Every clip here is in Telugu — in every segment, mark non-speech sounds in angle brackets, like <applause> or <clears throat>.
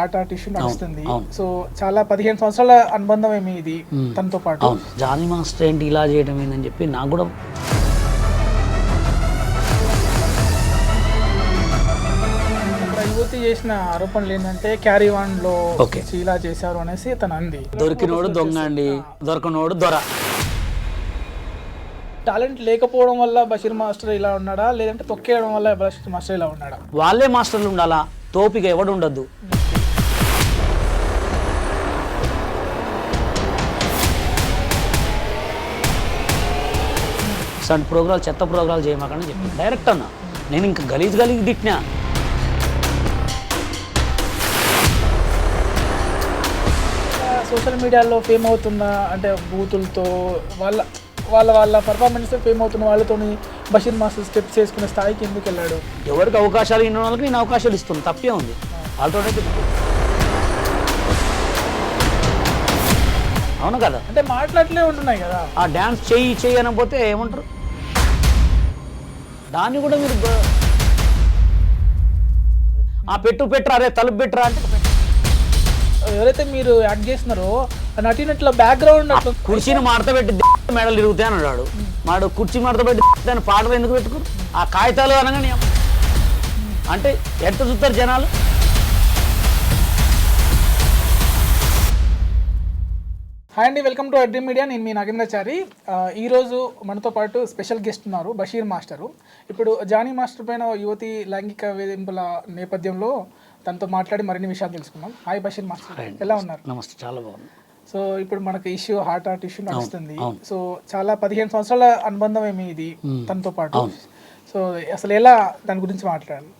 హార్ట్ ఇష్యూ నడుస్తుంది. సో చాలా పదిహేను సంవత్సరాల అనుబంధం ఏమి ఇది? తనతో పాటు. జానీ మాస్టర్ ఏంటి ఇలా చేయడం ఏందని చెప్పి నాకు కూడా యువతి చేసిన ఆరోపణలు ఏంటంటే క్యారీ వన్లో. ఇలా చేశారు అనేసి తను అంది దొరికినోడు దొంగ అండి. దొరకనోడు దొర. టాలెంట్ లేకపోవడం వల్ల బషీర్ మాస్టర్ ఇలా ఉన్నాడా? లేదంటే తొక్కేయడం వల్ల బషీర్ మాస్టర్ ఇలా ఉన్నాడా? వాళ్ళే మాస్టర్లు ఉండాలా? తోపిక ఎవడు ఉండద్దు. సంటి ప్రోగ్రాలు చెత్త ప్రోగ్రాలు చేయమాకని చెప్పి. డైరెక్ట్ అన్న. నేను ఇంకా గలీజ్ గలీజ్ తిట్టినా. సోషల్ మీడియాలో ఫేమ్ అవుతున్న అంటే బూతులతో వాళ్ళ వాళ్ళ వాళ్ళ పర్ఫార్మెన్స్ ఫేమ్ అవుతున్న వాళ్ళతోని బషీర్ మాస్టర్ స్టెప్స్ చేసుకునే స్థాయికి ఎందుకు వెళ్ళాడు? ఎవరికి అవకాశాలు ఇన్న వాళ్ళకి నేను అవకాశాలు ఇస్తున్నాను తప్పే ఉంది. వాళ్ళతో అవును కదా? అంటే మాట్లాడలే ఉంటున్నాయి కదా. ఆ డ్యాన్స్ చెయ్యి చెయ్యి అనకపోతే ఏమంటారు? దాన్ని కూడా మీరు ఆ పెట్టు పెట్టరా అరే తలుపు పెట్టరా అంటే. ఎవరైతే మీరు యాక్ట్ చేస్తున్నారో నటినట్ల బ్యాక్గ్రౌండ్ కుర్చీని మడత పెట్టి మెడలు తిరుగుతాయి అని అన్నాడు. మాడు కుర్చీ మడత పెట్టి దాని పాటలు ఎందుకు పెట్టుకోరు? ఆ కాగితాలు అనగానే అంటే ఎంత చూస్తారు జనాలు? హాయ్ అండి వెల్కమ్ టు అడ్రీ మీడియా నేను మీ నాగేంద్రచారి. ఈరోజు మనతో పాటు స్పెషల్ గెస్ట్ ఉన్నారు బషీర్ మాస్టరు. ఇప్పుడు జానీ మాస్టర్ పైన యువతి లైంగిక వేధింపుల నేపథ్యంలో తనతో మాట్లాడి మరిన్ని విషయాలు తెలుసుకుందాం. Hi Basheer master. ఎలా ఉన్నారు? నమస్తే చాలా బాగుంది సో ఇప్పుడు మనకు ఇష్యూ హార్ట్ హార్ట్ ఇష్యూ నడుస్తుంది. సో చాలా పదిహేను సంవత్సరాల అనుబంధం ఏమి ఇది తనతో పాటు. సో అసలు ఎలా దాని గురించి మాట్లాడాలి?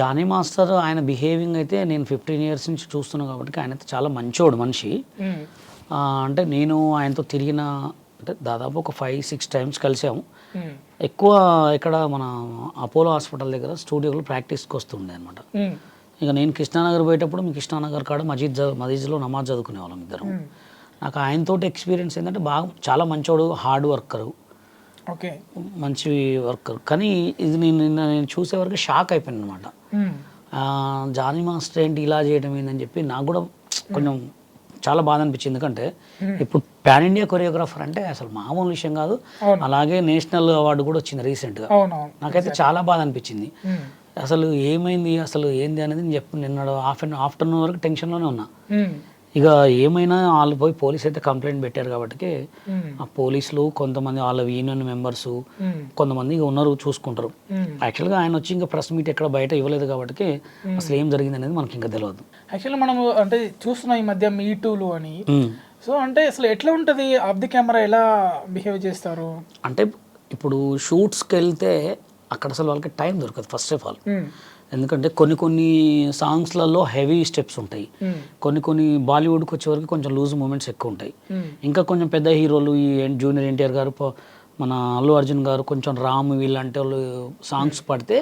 జానీ మాస్టర్ ఆయన బిహేవింగ్ అయితే నేను ఫిఫ్టీన్ ఇయర్స్ నుంచి చూస్తున్నాను కాబట్టి ఆయన అయితే చాలా మంచోడు మనిషి. అంటే నేను ఆయనతో తిరిగిన అంటే దాదాపు ఒక ఫైవ్ సిక్స్ టైమ్స్ కలిసాము ఎక్కువ ఇక్కడ మన అపోలో హాస్పిటల్ దగ్గర స్టూడియోలో ప్రాక్టీస్కి వస్తుండే అనమాట ఇక నేను కృష్ణానగర్ పోయేటప్పుడు మీ కృష్ణానగర్ కాడ మజీద్ మజీద్లో నమాజ్ చదువుకునే వాళ్ళం ఇద్దరం నాకు ఆయనతోటి ఎక్స్పీరియన్స్ ఏంటంటే బాగా చాలా మంచోడు హార్డ్ వర్కరు ఓకే. మంచి వర్కర్ కానీ ఇది నేను నిన్న నేను చూసే వరకు షాక్ అయిపోయాను అనమాట జానీ మాస్టర్ ఏంటి ఇలా చేయడం ఏందని చెప్పి నాకు కూడా కొంచెం చాలా బాధ అనిపించింది. ఎందుకంటే ఇప్పుడు పాన్ ఇండియా కొరియోగ్రాఫర్ అంటే అసలు మామూలు విషయం కాదు. అలాగే నేషనల్ అవార్డు కూడా వచ్చింది రీసెంట్గా. అవునవును. నాకైతే చాలా బాధ అనిపించింది. అసలు ఏమైంది అసలు ఏంది అనేది నేను చెప్పు నిన్న ఆఫ్టర్నూన్ వరకు టెన్షన్లోనే ఉన్నా. ఉమ్, ఇక ఏమైనా వాళ్ళు పోయి పోలీస్ అయితే కంప్లైంట్ పెట్టారు కాబట్టి ఆ పోలీసులు కొంతమంది వాళ్ళ యూనియన్ మెంబర్స్ కొంతమంది ఇక ఉన్నారు చూసుకుంటారు. యాక్చువల్గా ఆయన వచ్చి ఇంకా ప్రెస్ మీట్ ఎక్కడ బయట ఇవ్వలేదు కాబట్టి అసలు ఏం జరిగింది అనేది మనకి ఇంకా తెలియదు యాక్చువల్లీ మనము అంటే చూస్తున్నాం ఈ మధ్య మీ టూలు అని. సో అంటే అసలు ఎట్లా ఉంటుంది? ఆఫ్ ది కెమెరా ఎలా బిహేవ్ చేస్తారు? అంటే ఇప్పుడు షూట్స్కి వెళ్తే అక్కడ అసలు వాళ్ళకి టైం దొరకదు ఫస్ట్ ఆఫ్ ఆల్. ఎందుకంటే కొన్ని కొన్ని సాంగ్స్లలో హెవీ స్టెప్స్ ఉంటాయి. ఉమ్, కొన్ని కొన్ని బాలీవుడ్కి వచ్చే వరకు కొంచెం లూజ్ మూమెంట్స్ ఎక్కువ ఉంటాయి. ఉమ్, ఇంకా కొంచెం పెద్ద హీరోలు ఈ జూనియర్ ఎన్టీఆర్ గారు మన అల్లు అర్జున్ గారు కొంచెం రామ్ వీళ్ళంటే వాళ్ళు సాంగ్స్ పడితే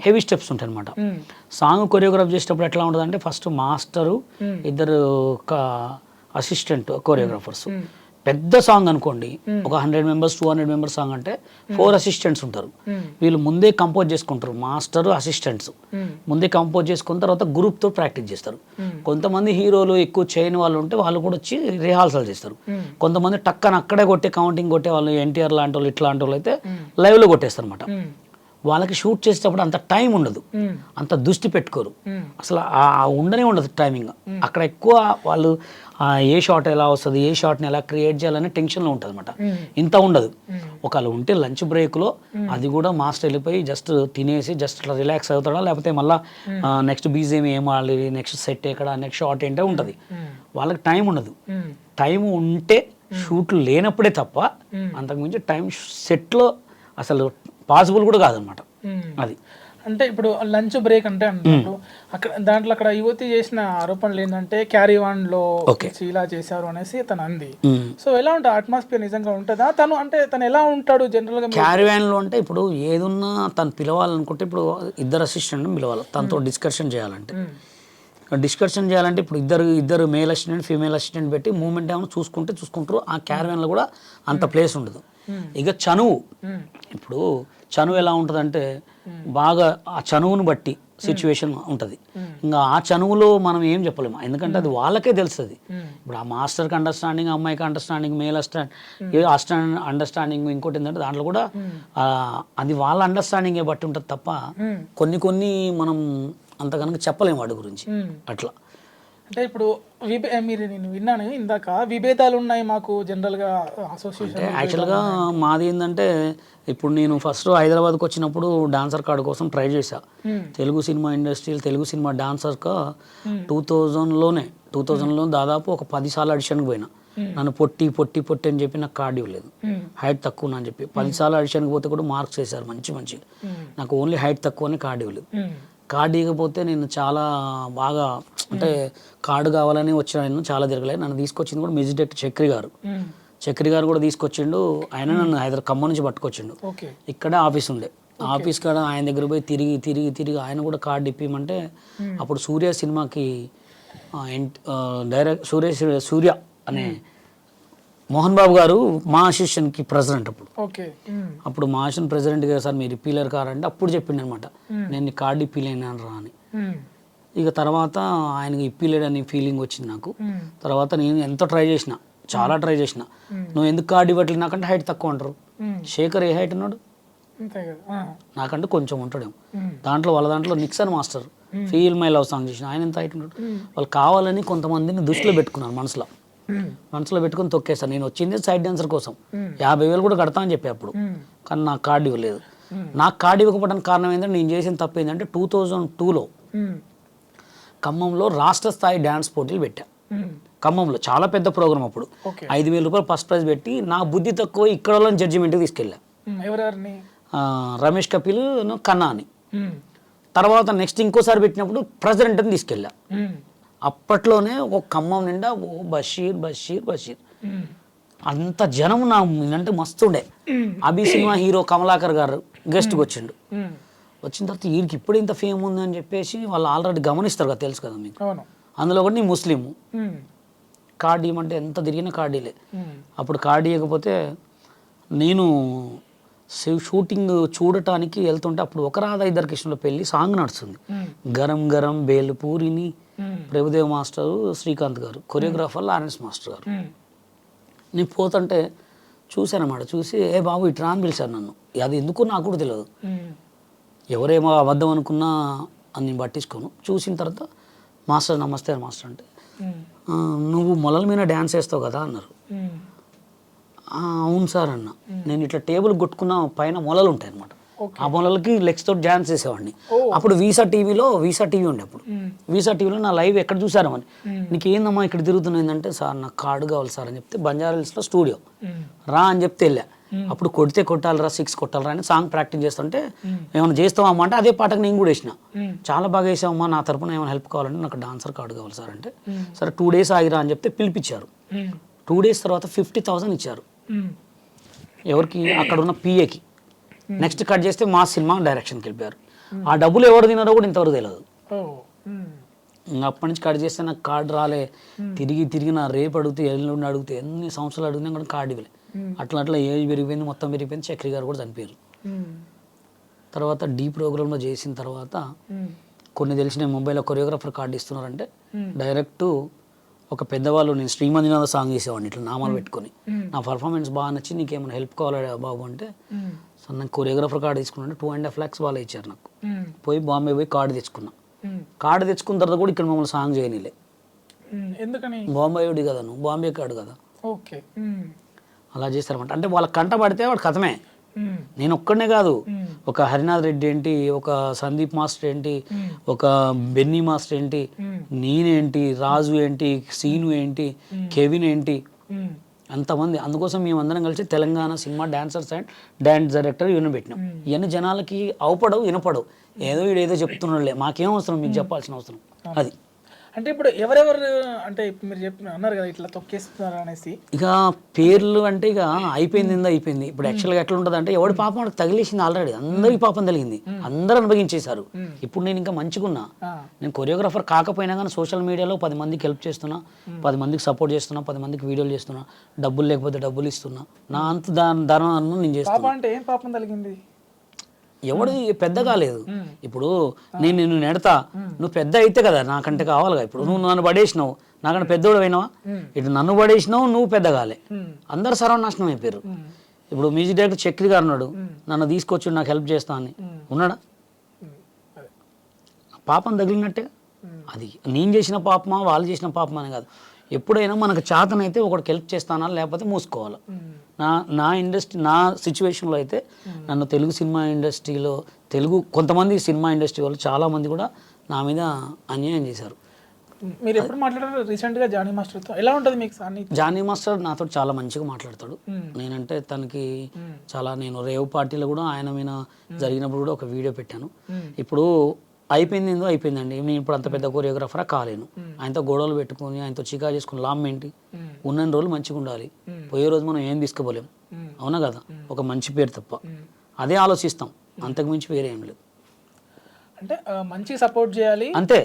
హెవీ స్టెప్స్ ఉంటాయి అనమాట సాంగ్ కొరియోగ్రాఫ్ చేసేటప్పుడు ఎట్లా ఉంటుంది అంటే ఫస్ట్ మాస్టరు Hmm. ఇద్దరు ఒక అసిస్టెంట్ కొరియోగ్రాఫర్స్. పెద్ద సాంగ్ అనుకోండి ఒక hundred members two hundred members song అంటే ఫోర్ అసిస్టెంట్స్ ఉంటారు. వీళ్ళు ముందే కంపోజ్ చేసుకుంటారు మాస్టర్ అసిస్టెంట్స్. ముందే కంపోజ్ చేసుకున్న తర్వాత గ్రూప్తో ప్రాక్టీస్ చేస్తారు. కొంతమంది హీరోలు ఎక్కువ చేయని వాళ్ళు ఉంటే వాళ్ళు కూడా వచ్చి రిహార్సల్ చేస్తారు. కొంతమంది టక్కన అక్కడే కొట్టే కౌంటింగ్ కొట్టే వాళ్ళు ఎన్టీఆర్ లాంటి వాళ్ళు ఇట్లాంటి వాళ్ళు అయితే. లైవ్లో కొట్టేస్తారు అనమాట వాళ్ళకి షూట్ చేసేటప్పుడు అంత టైం ఉండదు. అంత దృష్టి పెట్టుకోరు. అసలు ఆ ఉండనే ఉండదు టైమింగ్ అక్కడ ఎక్కువ వాళ్ళు ఏ షాట్ ఎలా వస్తుంది ఏ షాట్ని ఎలా క్రియేట్ చేయాలనే టెన్షన్లో ఉంటుంది అనమాట ఇంత ఉండదు. ఒకవేళ ఉంటే లంచ్ బ్రేక్లో అది కూడా మాస్టర్ వెళ్ళిపోయి జస్ట్ తినేసి జస్ట్ ఇట్లా రిలాక్స్ అవుతాడా లేకపోతే మళ్ళీ నెక్స్ట్ బీజేం ఏం ఆడాలి నెక్స్ట్ సెట్ ఎక్కడ నెక్స్ట్ షాట్ ఏంటో ఉంటుంది. వాళ్ళకి టైం ఉండదు. టైం ఉంటే షూట్లు లేనప్పుడే తప్ప అంతకుమించి టైం సెట్లో అసలు పాసిబుల్ కూడా కాదనమాట. అది. అంటే ఇప్పుడు లంచ్ బ్రేక్ అంటే అంటున్నారు. అక్కడ దాంట్లో అక్కడ యువతి చేసిన ఆరోపణలు ఏంటంటే క్యారీ వన్లో. ఇలా చేశారు అనేసి తను అంది. సో ఎలా ఉంటుంది? అట్మాస్ఫియర్ నిజంగా ఉంటుందా? తను అంటే తను ఎలా ఉంటాడు జనరల్గా క్యారివాన్లో అంటే ఇప్పుడు ఏదున్నా తను పిలవాలనుకుంటే ఇప్పుడు ఇద్దరు అసిస్టెంట్ పిలవాలి. తనతో డిస్కషన్ చేయాలంటే. డిస్కషన్ చేయాలంటే ఇప్పుడు ఇద్దరు ఇద్దరు మేల్ అసిస్టెంట్ ఫీమేల్ అసిస్టెంట్ పెట్టి మూమెంట్ ఏమైనా చూసుకుంటే చూసుకుంటారు. ఆ క్యారివాన్లో కూడా అంత ప్లేస్ ఉండదు. ఇక చనువు. ఇప్పుడు చనువు ఎలా ఉంటుందంటే బాగా ఆ చనువును బట్టి సిచ్యువేషన్ ఉంటుంది. ఇంకా ఆ చనువులో మనం ఏం చెప్పలేము. ఎందుకంటే అది వాళ్ళకే తెలుస్తుంది. ఇప్పుడు ఆ మాస్టర్కి అండర్స్టాండింగ్ అమ్మాయికి అండర్స్టాండింగ్ మేల్ అస్టాండ్ అండర్స్టాండింగ్ ఇంకోటి ఏంటంటే దాంట్లో కూడా అది వాళ్ళ అండర్స్టాండింగే బట్టి ఉంటుంది తప్ప కొన్ని కొన్ని మనం అంత కనుక చెప్పలేము వాడి గురించి. అట్లా. అంటే ఇప్పుడు మీరు నేను విన్నాను ఇందాక విభేదాలు ఉన్నాయి మాకు జనరల్గా అసోసియేషన్ యాక్చువల్గా మాది ఏంటంటే ఇప్పుడు నేను ఫస్ట్ హైదరాబాద్కి వచ్చినప్పుడు డాన్సర్ కార్డు కోసం ట్రై చేశా. Telugu cinema industry Telugu cinema డాన్సర్గా two థౌజండ్లోనే టూ థౌజండ్లో దాదాపు ఒక పది సార్లు ఆడిషన్కి పోయినా. నన్ను పొట్టి పొట్టి పొట్టి అని చెప్పి నాకు కార్డు ఇవ్వలేదు. హైట్ తక్కువ అని చెప్పి. పది సార్లు ఆడిషన్కి పోతే కూడా మార్క్స్ వేశారు మంచి మంచి. నాకు ఓన్లీ హైట్ తక్కువ అని కార్డు ఇవ్వలేదు. కార్డు ఇవ్వకపోతే నేను చాలా బాగా అంటే కార్డు కావాలని వచ్చిన నేను చాలా తిరగలేదు నన్ను తీసుకొచ్చింది కూడా మ్యూజిక్ డైరెక్టర్ చక్రి గారు. చక్రి గారు కూడా తీసుకొచ్చిండు. ఆయన నన్ను హైదరాబాద్ ఖమ్మం నుంచి పట్టుకొచ్చిండు. ఇక్కడ ఆఫీస్ ఉండే. ఆఫీస్ కాడ ఆయన దగ్గర పోయి తిరిగి తిరిగి తిరిగి ఆయన కూడా కార్డు ఇప్పిమంటే అప్పుడు సూర్య సినిమాకి డైరెక్ట్ సూర్య సూర్య అనే మోహన్ బాబు గారు మా అసోసియేషన్కి ప్రెసిడెంట్ అప్పుడు. ఓకే. అప్పుడు మా అసోసియేషన్ ప్రెసిడెంట్ గారు సార్ మీరు ఇప్పీలర్ కారంటే అప్పుడు చెప్పిండు అనమాట నేను కార్డు ఇప్పిలేను రా అని. ఇక తర్వాత ఆయనకి ఇప్పిలేడని ఫీలింగ్ వచ్చింది నాకు. తర్వాత నేను ఎంతో ట్రై చేసిన చాలా ట్రై చేసిన. నువ్వు ఎందుకు కార్డు ఇవ్వట్లేదు? నాకంటే హైట్ తక్కువ అంటారు. శేఖర్ ఏ హైట్ ఉన్నాడు? అంతే కదా. ఆ. నాకంటే కొంచెం ఉంటాడేమో. దాంట్లో వాళ్ళ దాంట్లో Nixon master feel my love song చేసిన. ఆయన ఎంత హైట్ ఉంటాడు వాళ్ళు కావాలని కొంతమందిని దృష్టిలో పెట్టుకున్నారు మనసులో. మనసులో పెట్టుకుని తొక్కేస్తాను నేను వచ్చింది సైడ్ డాన్సర్ కోసం యాభై వేలు కూడా కడతా అని చెప్పి అప్పుడు. కానీ నాకు కార్డు ఇవ్వలేదు నాకు కార్డు ఇవ్వకపోవడానికి కారణం ఏంటంటే నేను చేసిన తప్పు ఏంటంటే టూ థౌజండ్ టూలో. ఖమ్మంలో రాష్ట్ర స్థాయి డ్యాన్స్ పోటీలు పెట్టా. ఖమ్మంలో చాలా పెద్ద ప్రోగ్రామ్ అప్పుడు ఐదు వేల రూపాయలు ఫస్ట్ ప్రైజ్ పెట్టి నా బుద్ధి తక్కువ ఇక్కడ వాళ్ళని జడ్జిమెంట్కి తీసుకెళ్ళా రమేష్ కపిల్ కన్నా అని. తర్వాత నెక్స్ట్ ఇంకోసారి పెట్టినప్పుడు ప్రెసిడెంట్ అని తీసుకెళ్ళా. అప్పట్లోనే ఒక ఖమ్మం నిండా ఓ బషీర్ బషీర్ బషీర్. అంత జనం నా అంటే మస్తుండే అభి సినిమా హీరో కమలాకర్ గారు గెస్ట్కి వచ్చిండు. వచ్చిన తర్వాత వీరికి ఇప్పుడు ఇంత ఫేమ్ ఉంది అని చెప్పేసి వాళ్ళు ఆల్రెడీ గమనిస్తారు కదా తెలుసు కదా మీకు అందులో కూడా నీ ముస్లిం. కార్డు ఇవ్వమంటే ఎంత తిరిగినా కార్డు ఇలే ఉమ్. అప్పుడు కార్డు ఇవ్వకపోతే నేను షూటింగ్ చూడటానికి వెళ్తుంటే అప్పుడు ఒక రాధా ఇద్దరు కృష్ణుల పెళ్ళి సాంగ్ నడుస్తుంది. గరం గరం బేలు పూరిని ఉమ్. ప్రభుదేవ్ మాస్టరు శ్రీకాంత్ గారు కొరియోగ్రాఫర్ లారెన్స్ మాస్టర్ గారు. నేను పోతుంటే చూశానన్నమాట చూసి ఏ బాబు ఇట్రా అని పిలిచారు నన్ను అది ఎందుకో నాకు కూడా తెలియదు. ఎవరేమో అబద్ధం అనుకున్నా అని నేను పట్టించుకోను చూసిన తర్వాత మాస్టర్ నమస్తే మాస్టర్ అంటే ఉమ్. "ఆ, నువ్వు మొలల మీద డ్యాన్స్ వేస్తావు కదా అన్నారు ఉమ్. "ఆ, అవును సార్ అన్న నేను ఇట్లా టేబుల్ కొట్టుకున్న పైన మొలలు ఉంటాయి అనమాట. ఆ మొలలకి లెగ్స్ తోటి డ్యాన్స్ చేసేవాడిని. అప్పుడు వీసా టీవీలో వీసా టీవీ ఉండే అప్పుడు. వీసా టీవీలో నా లైవ్ ఎక్కడ చూసారు అని. నీకు ఏందమ్మా ఇక్కడ తిరుగుతున్నాయిందంటే సార్ నాకు కార్డు కావాలి సార్ అని చెప్తే బంజారా హిల్స్లో స్టూడియో. రా అని చెప్తే వెళ్ళా అప్పుడు కొడితే కొట్టాలరా సిక్స్ కొట్టాలరా అని సాంగ్ ప్రాక్టీస్ చేస్తుంటే ఏమైనా చేస్తావమ్మా అంటే అదే పాటకు నేను కూడా వేసిన. చాలా బాగా వేసావమ్మా నా తరపున ఏమైనా హెల్ప్ కావాలంటే నాకు డాన్సర్ కార్డు కావాలి సార్ అంటే సరే టూ డేస్ ఆగిరా అని చెప్తే పిలిపించారు. టూ డేస్ తర్వాత ఫిఫ్టీ థౌసండ్ ఇచ్చారు. ఎవరికి? అక్కడ ఉన్న పిఏకి నెక్స్ట్ కట్ చేస్తే మా సినిమా డైరెక్షన్కి వెళ్ళిపోయారు. ఆ డబ్బులు ఎవరు తిన్నారో కూడా ఇంతవరకు తెలియదు. ఇంకా అప్పటి నుంచి కట్ చేస్తే నాకు కార్డు రాలే. తిరిగి తిరిగి నా రేపు అడిగితే ఎల్లుండి అడిగితే ఎన్ని సంవత్సరాలు అడిగినా కూడా కార్డు ఇవ్వలే. అట్లా అట్లా ఏజ్ పెరిగిపోయింది మొత్తం పెరిగిపోయింది చక్రి గారు కూడా చనిపోయారు. తర్వాత డీ ప్రోగ్రాంలో చేసిన తర్వాత. కొన్ని తెలిసిన ముంబైలో కొరియోగ్రాఫర్ కార్డు ఇస్తున్నారంటే Hmm. డైరెక్ట్ ఒక పెద్దవాళ్ళు నేను శ్రీమందినాథ సాంగ్ చేసేవాడిని ఇట్లా నామాలు పెట్టుకొని. నా పర్ఫార్మెన్స్ బాగా నచ్చి నీకేమైనా హెల్ప్ కావాలా బాబు అంటే. సో నాకు కొరియోగ్రాఫర్ కార్డు తీసుకున్నాను టూ అండ్ హాఫ్ ల్యాక్స్ వాళ్ళు ఇచ్చారు నాకు. పోయి బాంబే పోయి కార్డు తెచ్చుకున్నా. కార్డు తెచ్చుకున్న తర్వాత కూడా ఇక్కడ మమ్మల్ని సాంగ్ చేయనిలే. ఎందుకని బాంబే వాడి కదా నువ్వు బాంబే కార్డు కదా ఓకే. అలా చేస్తారన్నమాట అంటే వాళ్ళ కంట పడితే వాడు కథమే. నేను ఒక్కడనే కాదు. ఒక హరినాథ్ రెడ్డి ఏంటి ఒక సందీప్ మాస్టర్ ఏంటి. ఒక బెన్నీ మాస్టర్ ఏంటి. నేనేంటి రాజు ఏంటి సీను ఏంటి కెవిన్ ఏంటి. అంతమంది. అందుకోసం మేము అందరం కలిసి Telangana cinema dancers and dance director ఇవన్నీ పెట్టినాం. ఇవన్నీ జనాలకి అవపడవు వినపడవు ఏదో వీడు ఏదో చెప్తున్నాడులే. మాకేం అవసరం మీకు చెప్పాల్సిన అవసరం. అది. అంటే ఇప్పుడు ఎవరెవరు అంటే మీరు చెప్పిన అన్నారు కదా ఇట్లా తొక్కేస్తున్నారు అనేసి ఇక పేర్లు అంటే ఇక అయిపోయింది అయిపోయింది. ఇప్పుడు యాక్చువల్గా ఎట్లా ఉంటుంది అంటే ఎవడి పాపం వాడికి తగిలేసింది ఆల్రెడీ అందరికి పాపం తగిలింది. అందరూ అనుభవించేశారు. ఇప్పుడు నేను ఇంకా మంచిగున్నా. నేను కొరియోగ్రాఫర్ కాకపోయినా కానీ సోషల్ మీడియాలో పది మందికి హెల్ప్ చేస్తున్నా. పది మందికి సపోర్ట్ చేస్తున్నా. పది మందికి వీడియోలు చేస్తున్నా. డబ్బులు లేకపోతే డబ్బులు ఇస్తున్నా. నా అంత దాని ధనాన్ని నేను చేస్తున్నా. పాప అంటే ఏం పాపం తగిలింది? ఎవడు పెద్ద కాలేదు ఇప్పుడు నేను నిన్ను నెడతా. నువ్వు పెద్ద అయితే కదా నాకంటే కావాలిగా. ఇప్పుడు నువ్వు నన్ను పడేసినావు. నాకంటే పెద్దోడు అయినావా? ఇటు నన్ను పడేసినావు నువ్వు పెద్ద కాలే. అందరు సర్వనాశనం అయిపోయారు. ఇప్పుడు మ్యూజిక్ డైరెక్టర్ చక్రి గారు ఉన్నాడు. నన్ను తీసుకొచ్చి నాకు హెల్ప్ చేస్తా అని. ఉన్నాడా? పాపం తగిలినట్టే. అది నేను చేసిన పాపమా వాళ్ళు చేసిన పాపమా అని కాదు. ఎప్పుడైనా మనకు చేతనైతే ఒకడికి హెల్ప్ చేస్తానా లేకపోతే మూసుకోవాలి? నా నా ఇండస్ట్రీ నా సిచ్యువేషన్లో అయితే నన్ను తెలుగు సినిమా ఇండస్ట్రీలో తెలుగు కొంతమంది సినిమా ఇండస్ట్రీ వాళ్ళు చాలామంది కూడా నా మీద అన్యాయం చేశారు. మీరు ఎప్పుడు మాట్లాడారు? రీసెంట్గా జానీ మాస్టర్తో? ఎలా ఉంటుంది మీకు సాన్ని జానీ మాస్టర్ నాతో చాలా మంచిగా మాట్లాడతాడు. నేనంటే తనకి చాలా నేను రేవ్ పార్టీలో కూడా ఆయన మీద జరిగినప్పుడు కూడా ఒక వీడియో పెట్టాను. ఇప్పుడు అయిపోయింది ఏందో అయిపోయిందండి. నేను ఇప్పుడు అంత పెద్ద కొరియోగ్రాఫరా కాలేను. ఆయనతో గొడవలు పెట్టుకొని ఆయనతో చికా చేసుకుని లామ్ ఏంటి? ఉన్న రోజులు మంచిగా ఉండాలి. పోయే రోజు మనం ఏం తీసుకోలేం అవునా కదా? ఒక మంచి పేరు తప్ప. అదే ఆలోచిస్తాం. అంతకు మించి వేరే ఏం లేదు. అంటే మంచి సపోర్ట్ చేయాలి. అంతే.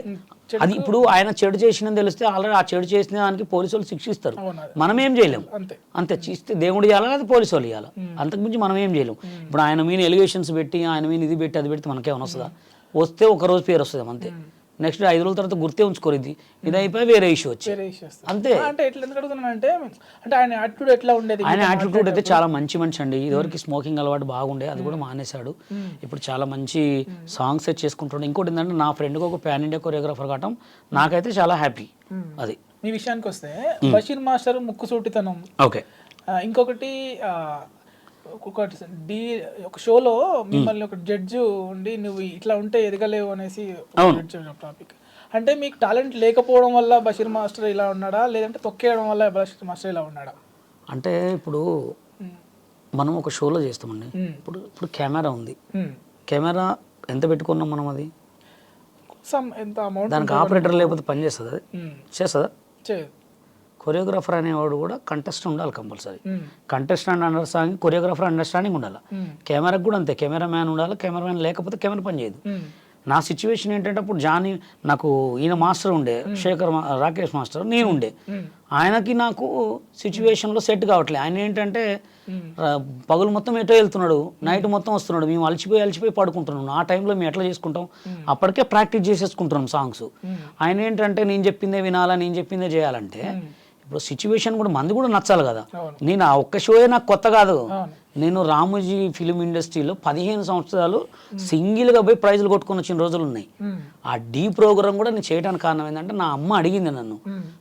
అది ఇప్పుడు ఆయన చెడు చేసిందని తెలిస్తే ఆల్రెడీ ఆ చెడు చేసిన దానికి పోలీసు వాళ్ళు శిక్షిస్తారు. మనం ఏం చేయలేం. అంతే. చేస్తే దేవుడు చేయాలా లేదా పోలీసు వాళ్ళు చేయాలా? అంతకుమించి మనం ఏం చేయలేం. ఇప్పుడు ఆయన మీద ఎలిగేషన్స్ పెట్టి ఆయన మీద ఇది పెట్టి అది పెడితే మనకేమైనా వస్తుందా? వస్తే ఒక రోజు పేరు వస్తుంది అంతే. నెక్స్ట్ ఐదు రోజుల తర్వాత గుర్తే ఉంచుకోరు ఇది ఇది అయిపోయి వేరే ఇష్యూ వచ్చి. అంతే. అంటే ఎట్లా ఎందుకు అడుగుతున్నాను అంటే అంటే ఆయన యాటిట్యూడ్ ఎట్లా ఉండేది? ఆయన యాటిట్యూడ్ అయితే చాలా మంచి మనిషి అండి. ఇదివరకు స్మోకింగ్ అలవాటు బాగుండే అది కూడా మానేశాడు. ఇప్పుడు చాలా మంచి సాంగ్స్ చేసుకుంటాడు ఇంకోటి ఏంటంటే నా ఫ్రెండ్కి ఒక ప్యాన్ ఇండియా కొరియోగ్రాఫర్ కావటం నాకైతే చాలా హ్యాపీ అది. మీ విషయానికి వస్తే బషీర్ మాస్టర్ ముక్కు సూటితనం ఓకే ఇంకొకటి ఒకటి డి ఒక షోలో మిమ్మల్ని ఒక జడ్జి ఉండి నువ్వు ఇట్లా ఉంటే ఎదగలేవు అనేసి టాపిక్ అంటే మీకు టాలెంట్ లేకపోవడం వల్ల బషీర్ మాస్టర్ ఇలా ఉన్నాడా? లేదంటే తొక్కేయడం వల్ల బషీర్ మాస్టర్ ఇలా ఉన్నాడా? అంటే ఇప్పుడు మనం ఒక షోలో చేస్తామండి. ఇప్పుడు ఇప్పుడు కెమెరా ఉంది. కెమెరా ఎంత పెట్టుకున్నాం మనం అది? సమ్ ఎంత అమౌంట్ దానికి ఆపరేటర్ లేకపోతే పని చేస్తుంది అది? చేస్తుందా? చేయదు. కొరియోగ్రాఫర్ అనేవాడు కూడా కంటెస్ట్ ఉండాలి compulsory. Contestant understanding choreographer understanding ఉండాలి. కెమెరాకి కూడా అంతే. కెమెరా మ్యాన్ ఉండాలి కెమెరా మ్యాన్ లేకపోతే కెమెరా పని చేయదు. నా సిచ్యువేషన్ ఏంటంటే అప్పుడు జానీ నాకు ఈయన మాస్టర్ ఉండే శేఖర్ రాకేష్ మాస్టర్ నేను ఉండే. ఆయనకి నాకు సిచ్యువేషన్లో సెట్ కావట్లే ఆయన ఏంటంటే పగులు మొత్తం ఎటో వెళ్తున్నాడు నైట్ మొత్తం వస్తున్నాడు మేము అలసిపోయి అలసిపోయి పడుకుంటున్నాం. ఆ టైంలో మేము ఎట్లా చేసుకుంటాం? అప్పటికే ప్రాక్టీస్ చేసేసుకుంటున్నాం సాంగ్స్ ఆయన ఏంటంటే నేను చెప్పిందే వినాలా నేను చెప్పిందే చేయాలంటే ఇప్పుడు సిచ్యువేషన్ కూడా మంది కూడా నచ్చాలి కదా. నేను ఆ ఒక్క షోయే నాకు కొత్త కాదు. నేను రామోజీ ఫిలిం ఇండస్ట్రీలో పదిహేను సంవత్సరాలు సింగిల్గా పోయి ప్రైజులు కొట్టుకొని వచ్చిన రోజులు ఉన్నాయి. ఆ డీ ప్రోగ్రామ్ కూడా నేను చేయడానికి కారణం ఏంటంటే నా అమ్మ అడిగింది నన్ను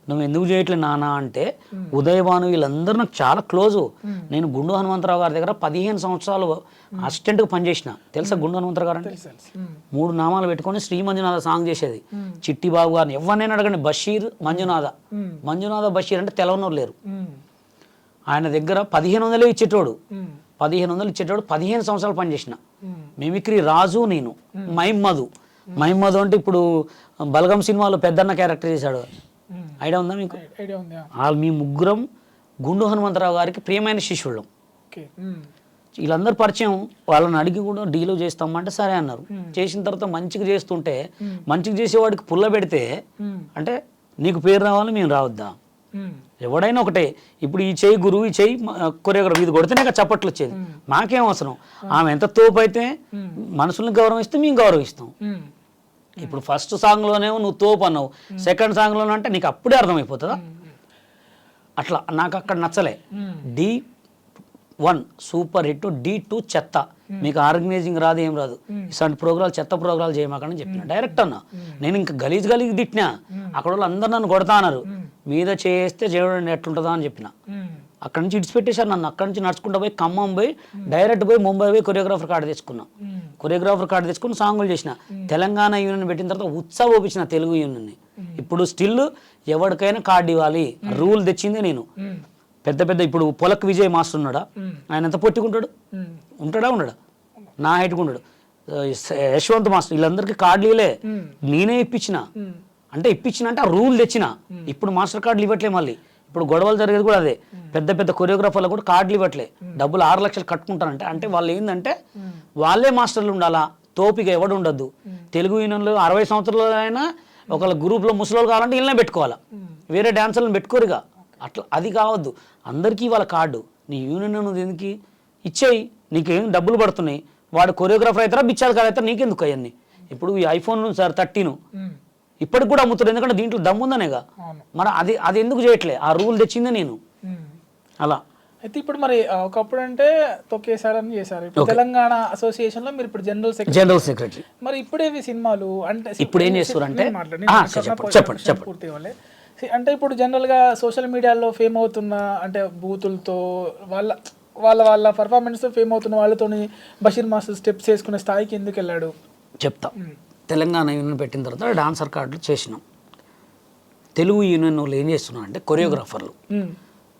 నువ్వు ఎందుకు చేయట్లే నాన్న? అంటే ఉదయభాను వీళ్ళందరూ నాకు చాలా క్లోజు. నేను గుండు హనుమంతరావు గారి దగ్గర పదిహేను సంవత్సరాలు అసిస్టెంట్గా పనిచేసిన. తెలుసా గుండు హనుమంతరావు గారు అంటే. మూడు నామాలు పెట్టుకొని శ్రీ మంజునాథ సాంగ్ చేసేది. చిట్టి బాబు గారిని ఎవరినైనా అడగండి బషీర్ మంజునాథ. మంజునాథ బషీర్ అంటే తెలవనోరు లేరు. ఆయన దగ్గర పదిహేను వందలు ఇచ్చేటోడు. పదిహేను వందలు ఇచ్చేటోడు పదిహేను సంవత్సరాలు పనిచేసిన. మిమిక్రీ రాజు నేను మైమ్మధు మైమ్మధు అంటే ఇప్పుడు బలగం సినిమాలో పెద్దన్న క్యారెక్టర్ చేశాడు. ఐడియా ఉందా మీకు? వాళ్ళు మీ ముగ్గురం గుండు హనుమంతరావు గారికి ప్రియమైన శిష్యుళ్ళం. వీళ్ళందరూ పరిచయం వాళ్ళని అడిగి కూడా డీలో చేస్తామంటే సరే అన్నారు. చేసిన తర్వాత మంచిగా చేస్తుంటే మంచిగా చేసేవాడికి పుల్ల పెడితే. అంటే నీకు పేరు రావాలి మేము రావద్దా. ఎవడైనా ఒకటే. ఇప్పుడు ఈ చెయ్యి గురువు ఈ చెయ్యి కొరియోగ్రాఫ్ ఇది కొడితేనే చప్పట్లు వచ్చేది. మాకేం అవసరం? ఆమె ఎంత తోపు అయితే మనుషుల్ని గౌరవిస్తే మేము గౌరవిస్తాం. ఇప్పుడు ఫస్ట్ సాంగ్లోనేమో నువ్వు తోపు అన్నావు. సెకండ్ సాంగ్లోనే అంటే నీకు అప్పుడే అర్థమైపోతుందా? అట్లా నాకు అక్కడ నచ్చలే. ఉమ్. D one super hit D two చెత్త. మీకు ఆర్గనైజింగ్ రాదు ఏం రాదు. ఇలాంటి ప్రోగ్రాలు చెత్త ప్రోగ్రాలు చేయమాకని చెప్పిన. డైరెక్ట్ అన్న. నేను ఇంకా గలీజ్ గలీజ్ తిట్టినా. అక్కడ వాళ్ళు అందరు నన్ను కొడతా అన్నారు. మీద చేస్తే చేయడం ఎట్లుంటుందా అని చెప్పిన. అక్కడ నుంచి ఇడిచిపెట్టేశారు నన్ను. అక్కడ నుంచి నడుచుకుంటూ పోయి ఖమ్మం పోయి డైరెక్ట్ పోయి ముంబై పోయి కొరియోగ్రాఫర్ కార్డు తెచ్చుకున్నా. కొరియోగ్రాఫర్ కార్డు తెచ్చుకుని సాంగులు చేసిన. తెలంగాణ యూనియన్ పెట్టిన తర్వాత ఉత్సవ ఒప్పించిన తెలుగు యూనియన్ని. ఇప్పుడు స్టిల్ ఎవరికైనా కార్డు ఇవ్వాలి. రూల్ తెచ్చిందే నేను. పెద్ద పెద్ద ఇప్పుడు పొలక్ విజయ్ మాస్టర్ ఉన్నాడా. ఆయన ఎంత పొట్టుకుంటాడు. ఉంటాడా ఉండడా? నా హైట్కి యశ్- యశ్వంత్ మాస్టర్ వీళ్ళందరికీ కార్డులు. నేనే ఇప్పించిన. అంటే ఇప్పించిన అంటే ఆ రూల్ తెచ్చిన. ఇప్పుడు మాస్టర్ కార్డులు ఇవ్వట్లే మళ్ళీ. ఇప్పుడు గొడవలు జరిగేది కూడా అదే. పెద్ద పెద్ద కొరియోగ్రాఫర్లు కూడా కార్డులు ఇవ్వట్లే డబ్బులు ఆరు లక్షలు కట్టుకుంటారంటే. అంటే వాళ్ళు ఏంటంటే వాళ్ళే మాస్టర్లు ఉండాలా? తోపిక ఎవడు ఉండద్దు. తెలుగు యూనియన్లో అరవై సంవత్సరాలు అయినా ఒకళ్ళ గ్రూప్లో ముసలోళ్ళు కావాలంటే వీళ్ళనే పెట్టుకోవాలా? వేరే డాన్సర్లను పెట్టుకోరుగా అట్లా అది కావద్దు. అందరికీ వాళ్ళ కార్డు. నీ యూనియన్ ఉన్నది ఎందుకు? ఇచ్చేయి. నీకేం డబ్బులు పడుతున్నాయి. వాడు కొరియోగ్రాఫర్ అవుతారా బిచ్చాలు కాదు అవుతారా? నీకెందుకు అవన్నీ? ఇప్పుడు ఈ ఐఫోన్ సార్ థర్టీన్ ఇప్పటికి కూడా అమ్ముతారు ఎందుకంటే దీంట్లో దమ్ముందనేగా మరి అది అది ఎందుకు చేయట్లే? ఆ రూల్ తెచ్చిందే నేను. అలా. అయితే ఇప్పుడు మరి ఒకప్పుడు అంటే తొక్కేశారని చేశారు. ఇప్పుడు తెలంగాణ అసోసియేషన్లో మీరు ఇప్పుడు జనరల్ సెక్రటరీ. General secretary. మరి ఇప్పుడేవి సినిమాలు? అంటే ఇప్పుడు ఏం సరే, నా చెప్పండి, చెప్పండి. పూర్తి అంటే ఇప్పుడు జనరల్గా సోషల్ మీడియాలో ఫేమ్ అవుతున్న అంటే బూతులతో వాళ్ళ వాళ్ళ వాళ్ళ పర్ఫార్మెన్స్ ఫేమ్ అవుతున్న వాళ్ళతోని బషీర్ మాస్టర్ స్టెప్స్ వేసుకునే స్థాయికి ఎందుకు వెళ్ళాడు? చెప్తా. తెలంగాణ యూనియన్ పెట్టిన తర్వాత డాన్సర్ కార్డులు చేసినాం. తెలుగు యూనియన్ వాళ్ళు ఏం చేస్తున్నారు అంటే కొరియోగ్రాఫర్లు.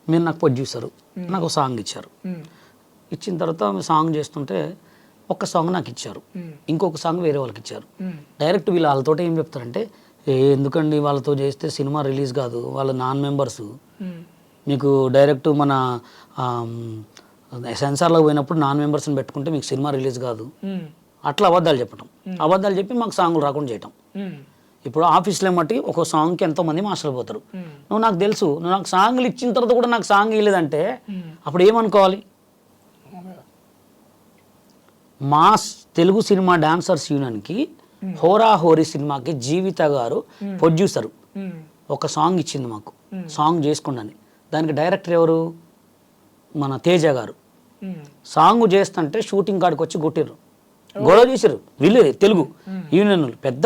మీరు నాకు ప్రొడ్యూసరు నాకు ఒక సాంగ్ ఇచ్చారు. ఇచ్చిన తర్వాత సాంగ్ చేస్తుంటే ఒక్క సాంగ్ నాకు ఇచ్చారు. ఇంకొక సాంగ్ వేరే వాళ్ళకి ఇచ్చారు. డైరెక్ట్ వీళ్ళు వాళ్ళతో ఏం చెప్తారంటే ఎందుకండి వాళ్ళతో చేస్తే సినిమా రిలీజ్ కాదు వాళ్ళ నాన్ మెంబర్స్. మీకు డైరెక్ట్ మన సెన్సార్లో పోయినప్పుడు నాన్ మెంబర్స్ని పెట్టుకుంటే మీకు సినిమా రిలీజ్ కాదు. అట్లా అబద్ధాలు చెప్పటం. అబద్ధాలు చెప్పి మాకు సాంగులు రాకుండా చేయటం. ఇప్పుడు ఆఫీస్లో మట్టి ఒక సాంగ్కి ఎంతోమంది మాస్టర్లు పోతారు. నువ్వు నాకు తెలుసు నువ్వు నాకు సాంగ్లు ఇచ్చిన తర్వాత కూడా నాకు సాంగ్ ఇవ్వలేదంటే. అప్పుడు ఏమనుకోవాలి. మాస్ తెలుగు సినిమా డాన్సర్స్ యూనియన్కి హోరా హోరీ సినిమాకి జీవిత గారు ప్రొడ్యూసరు. ఒక సాంగ్ ఇచ్చింది మాకు. సాంగ్ చేసుకోండి దానికి డైరెక్టర్ ఎవరు? మన తేజ గారు. సాంగ్ చేస్తుంటే షూటింగ్ కాడికి వచ్చి కొట్టిర్రు గొడవ చేశారు వీళ్ళు తెలుగు యూనియన్ పెద్ద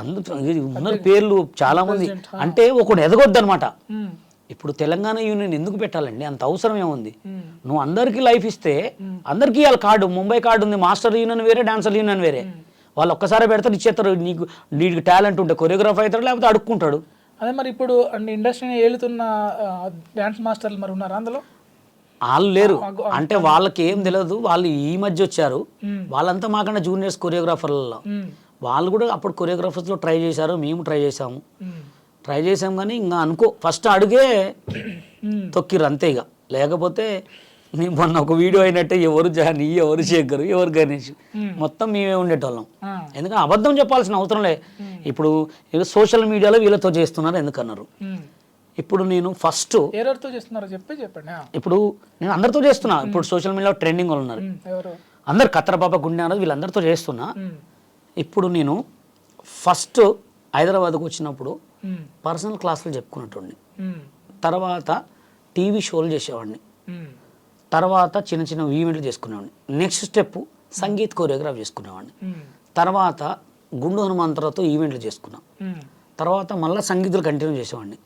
నార్మల్ తెలుగు అందరు పేర్లు చాలా మంది. అంటే ఒకడు ఎదగొద్దు అనమాట ఇప్పుడు తెలంగాణ యూనియన్ ఎందుకు పెట్టాలండి? అంత అవసరం ఏముంది? నువ్వు అందరికీ లైఫ్ ఇస్తే అందరికీ ఇవ్వాలి కార్డు ముంబై కార్డు ఉంది మాస్టర్ యూనియన్ వేరే డాన్సర్ యూనియన్ వేరే. వాళ్ళు ఒక్కసారి పెడతారు ఇచ్చేస్తారు. నీకు నీకు టాలెంట్ ఉంటే కొరియోగ్రాఫర్ అవుతాడు లేకపోతే అడుక్కుంటాడు. అదే మరి ఇప్పుడు ఇండస్ట్రీని ఏలుతున్న డాన్స్ మాస్టర్లు మరి ఉన్నారా అందులో? వాళ్ళు లేరు. అంటే వాళ్ళకి ఏం తెలియదు వాళ్ళు ఈ మధ్య వచ్చారు. వాళ్ళంతా మాకన్నా జూనియర్స్ కొరియోగ్రాఫర్లలో వాళ్ళు కూడా అప్పుడు కొరియోగ్రాఫర్స్లో ట్రై చేశారు మేము ట్రై చేసాము ట్రై చేసాం కానీ ఇంకా అనుకో ఫస్ట్ అడుగే <clears throat> తొక్కిరు అంతే ఇక. లేకపోతే నేను మొన్న ఒక వీడియో అయినట్టే ఎవరు జాని ఎవరు శేఖర్ ఎవరు గణేష్. మొత్తం మేమే ఉండేటోళ్ళం. ఎందుకంటే అబద్ధం చెప్పాల్సిన అవసరం లే. ఇప్పుడు సోషల్ మీడియాలో వీళ్ళతో చేస్తున్నారు ఎందుకన్నారు. ఇప్పుడు నేను ఫస్ట్ ఎవరెవరితో చేస్తున్నారో చెప్పి చెప్పండి. ఇప్పుడు నేను అందరితో చేస్తున్నా. ఇప్పుడు సోషల్ మీడియాలో ట్రెండింగ్ వాళ్ళు ఉన్నారు. అందరు కత్తర బాబా గుండె అన్నది వీళ్ళందరితో చేస్తున్నా. ఇప్పుడు నేను ఫస్ట్ హైదరాబాద్కు వచ్చినప్పుడు పర్సనల్ క్లాసులు చెప్పుకున్నట్టుండి ఉమ్, తర్వాత టీవీ షోలు చేసేవాడిని. తర్వాత చిన్న చిన్న ఈవెంట్లు చేసుకునేవాడిని. నెక్స్ట్ స్టెప్ సంగీత్ కొరియోగ్రాఫ్ చేసుకునేవాడిని. తర్వాత గుండు హనుమంతరావుతో ఈవెంట్లు చేసుకున్నా. తర్వాత మళ్ళీ సంగీతులు కంటిన్యూ చేసేవాడిని.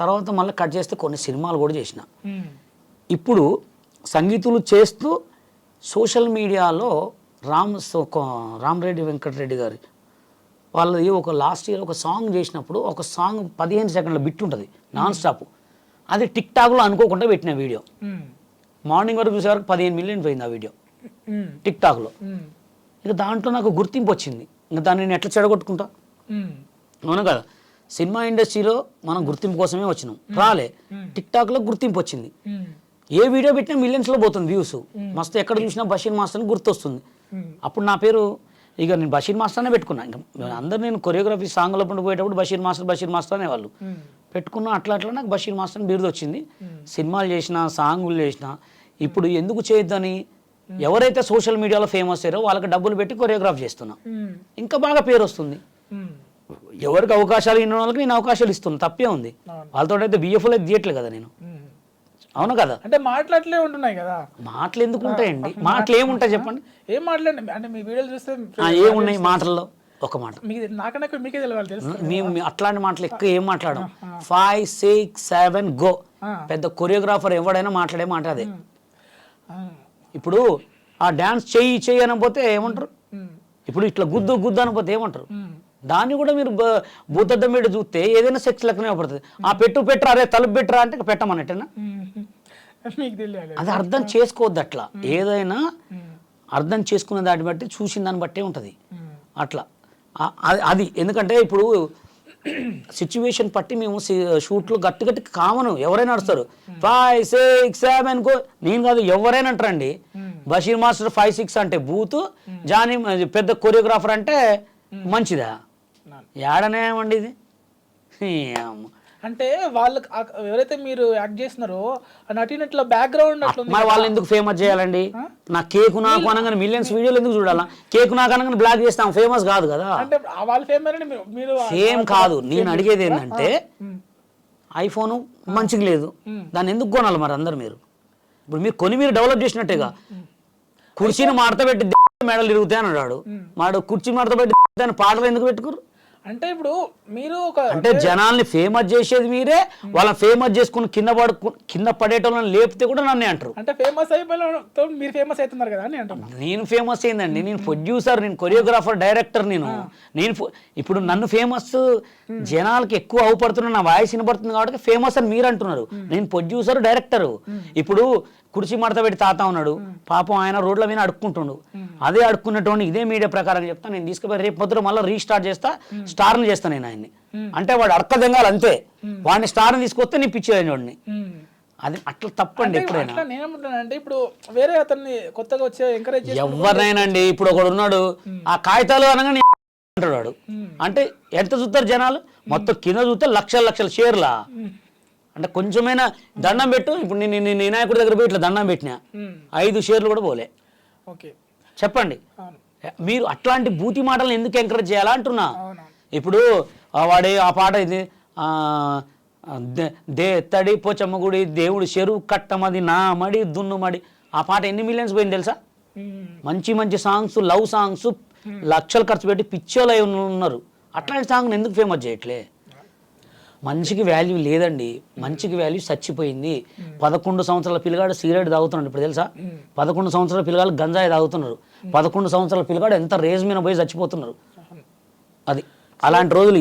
తర్వాత మళ్ళీ కట్ చేస్తే కొన్ని సినిమాలు కూడా చేసిన. ఇప్పుడు సంగీతులు చేస్తూ సోషల్ మీడియాలో రామ్ రామరెడ్డి వెంకటరెడ్డి గారి వాళ్ళది ఒక లాస్ట్ ఇయర్ ఒక సాంగ్ చేసినప్పుడు ఒక సాంగ్ పదిహేను సెకండ్ల బిట్ ఉంటుంది నాన్ స్టాప్ అది టిక్ టాక్లో అనుకోకుండా పెట్టిన వీడియో మార్నింగ్ వరకు చూసే వరకు పదిహేను మిలియన్ పోయింది ఆ వీడియో ఉమ్, టిక్ టాక్లో ఉమ్, ఇక దాంట్లో నాకు గుర్తింపు వచ్చింది. ఇంకా దాన్ని నేను ఎట్లా చెడగొట్టుకుంటా? అవును కదా? సినిమా ఇండస్ట్రీలో మనం గుర్తింపు కోసమే వచ్చినాం. రాలే. టిక్ టాక్లో గుర్తింపు వచ్చింది. ఏ వీడియో పెట్టినా మిలియన్స్లో పోతుంది వ్యూస్ మస్తు ఎక్కడ చూసినా బషీర్ మాస్టర్ అని గుర్తొస్తుంది అప్పుడు నా పేరు ఇక నేను బషీర్ మాస్టర్నే పెట్టుకున్నా. ఇంకా అందరు నేను కొరియోగ్రఫీ సాంగ్లో పండు పోయేటప్పుడు బషీర్ మాస్టర్ బషీర్ మాస్టర్ అనేవాళ్ళు. పెట్టుకున్నా అట్లా అట్లా నాకు బషీర్ మాస్టర్ బిరుదు వచ్చింది. సినిమాలు చేసిన సాంగులు చేసిన ఇప్పుడు ఎందుకు చేయొద్దని ఎవరైతే సోషల్ మీడియాలో ఫేమస్ అయ్యారో వాళ్ళకి డబ్బులు పెట్టి కొరియోగ్రాఫ్ చేస్తున్నా. ఇంకా బాగా పేరు వస్తుంది ఎవరికి అవకాశాలు ఇన్న వాళ్ళకి నేను అవకాశాలు ఇస్తున్నా. తప్పే ఉంది. వాళ్ళతో అయితే బిఎఫ్ఓలో తీయట్లేదు కదా నేను. అవును కదా. అంటే మాట్లాడలే ఉంటున్నాయి కదా. మాటలు ఎందుకు ఉంటాయండి? మాటలు ఏముంటాయి చెప్పండి? ఏం మాట్లాడండి అంటే మీ వీడియోలు చూస్తే ఏమున్నాయి మాటల్లో? ఒక మాట. నాకన్నా మీకే తెలియాలి తెలుసు మేము అట్లాంటి మాటలు ఎక్కువ ఏం మాట్లాడం ఫైవ్ సిక్స్ సెవెన్ గో. పెద్ద కొరియోగ్రాఫర్ ఎవడైనా మాట్లాడే మాట అదే. ఇప్పుడు ఆ డాన్స్ చెయ్యి చెయ్యి అనకపోతే ఏమంటారు? ఇప్పుడు ఇట్లా గుద్దు గుద్దు అనకపోతే ఏమంటారు? దాన్ని కూడా మీరు భూతద్దం మీద చూస్తే ఏదైనా సెక్స్ లెక్కనే పడుతుంది ఆ పెట్టు పెట్టరా అరే తలుపు పెట్టరా అంటే పెట్టమన్నట్టేనా? అది. అర్థం చేసుకోవద్దు అట్లా. ఏదైనా అర్థం చేసుకునే దాన్ని బట్టి చూసిన దాన్ని బట్టే ఉంటుంది. అట్లా. అది ఎందుకంటే ఇప్పుడు సిచ్యువేషన్ పట్టి మేము షూట్లు గట్టి గట్టి కామను. ఎవరైనా నడుస్తారు. ఫైవ్ సిక్స్ సెవెన్ కో నేను కాదు ఎవరైనా అంటారండి. బషీర్ మాస్టర్ ఫైవ్ సిక్స్ అంటే బూత్. జానీ పెద్ద కొరియోగ్రాఫర్ అంటే మంచిదా? నాన్న. ఏడనేమండి ఇది. అంటే వాళ్ళకి ఎవరైతే మీరు యాక్ట్ చేస్తున్నారో నటినట్ల బ్యాక్గ్రౌండ్ మరి వాళ్ళు ఎందుకు ఫేమస్ చేయాలండి? నా కేకు నాకు అనగానే మిలియన్స్ వీడియోలు ఎందుకు చూడాలా? కేకు నాకు అనగానే బ్లాక్ చేస్తాం ఫేమస్ కాదు కదా? అంటే వాళ్ళ ఫేమ్ అని మీరు సేమ్ కాదు. నేను అడిగేది ఏంటంటే. ఐఫోన్ మంచిగా లేదు. దాన్ని ఎందుకు కొనాలి మరి అందరు మీరు? ఇప్పుడు మీరు కొని మీరు డెవలప్ చేసినట్టేగా. కుర్చీని మడతపెట్టి మెడలు తిరుగుతాయి అని అన్నాడు మాడు కుర్చీ మడతపెట్టి దాని పాటలు ఎందుకు పెట్టుకురు అంటే ఇప్పుడు మీరు ఒక అంటే జనాల్ని ఫేమస్ చేసేది మీరే వాళ్ళని ఫేమస్ చేసుకుని కింద పడుకు కింద పడేటోళ్ళని లేపితే కూడా నన్నే అంటారు. అంటే ఫేమస్ అయిపోయినతో మీరు ఫేమస్ అవుతున్నారు కదా అని అంటున్నా. నేను ఫేమస్ అయిందండి. నేను ప్రొడ్యూసర్ నేను కొరియోగ్రాఫర్ డైరెక్టర్ నేను. నేను ఇప్పుడు నన్ను ఫేమస్ జనాలకి ఎక్కువ అవుపడుతున్నా నా వాయిస్ వినపడుతుంది కాబట్టి ఫేమస్ అని మీరు అంటున్నారు. నేను ప్రొడ్యూసర్ డైరెక్టర్. ఇప్పుడు కుర్చీ మడత పెట్టి తాత ఉన్నాడు. పాపం ఆయన రోడ్ల మీద అడుక్కుంటుండు. అదే అడుక్కున్నటువంటి ఇదే మీడియా ప్రకారం చెప్తా నేను తీసుకుపోయి రేపు పొద్దున మళ్ళీ రీస్టార్ట్ చేస్తా స్టార్ని చేస్తాను నేను ఆయన్ని. అంటే వాడు అడక్క దెంగాలి అంతే. వాడిని స్టార్ని తీసుకొస్తే నేను పిచ్చి వాడిని. అది అట్లా తప్పండి ఎప్పుడైనా. ఇప్పుడు వేరే అతన్ని కొత్తగా వచ్చే ఎంకరేజ్ ఎవరినైనాండి? ఇప్పుడు ఒకడు ఉన్నాడు. ఆ కాగితాలు అనగానే అంటాడు వాడు. అంటే ఎంత చూస్తారు జనాలు? మొత్తం కింద చూస్తే లక్షల లక్షల షేర్లా? అంటే కొంచెమైనా దండం పెట్టు. ఇప్పుడు నేను నేను వినాయకుడి దగ్గర పోయి ఇట్లా దండం పెట్టినా. ఐదు షేర్లు కూడా పోలే. ఓకే. చెప్పండి. మీరు అట్లాంటి బూతి మాటలు ఎందుకు ఎంకరేజ్ చేయాలా అంటున్నా? ఇప్పుడు ఆ వాడే ఆ పాట ఇది దే- తడి పోచమ్మ గుడి దేవుడు చెరువు కట్టమది నా మడి దున్ను మడి. ఆ పాట ఎన్ని మిలియన్స్ పోయింది తెలుసా. మంచి మంచి సాంగ్స్ లవ్ సాంగ్స్ లక్షలు ఖర్చు పెట్టి పిచ్చోలు అయి ఉన్నారు. అట్లాంటి సాంగ్ ఎందుకు ఫేమస్ చేయట్లే? మనిషికి వాల్యూ లేదండి. మంచికి వాల్యూ చచ్చిపోయింది. పదకొండు సంవత్సరాల పిల్లగాడు సిగరెట్ తాగుతున్నాడు. ఇప్పుడు తెలుసా? పదకొండు సంవత్సరాల పిల్లగాడు గంజాయి తాగుతున్నారు. పదకొండు సంవత్సరాల పిల్లగాడు ఎంత రేజ్ మీద పోయి చచ్చిపోతున్నారు. అది అలాంటి రోజులు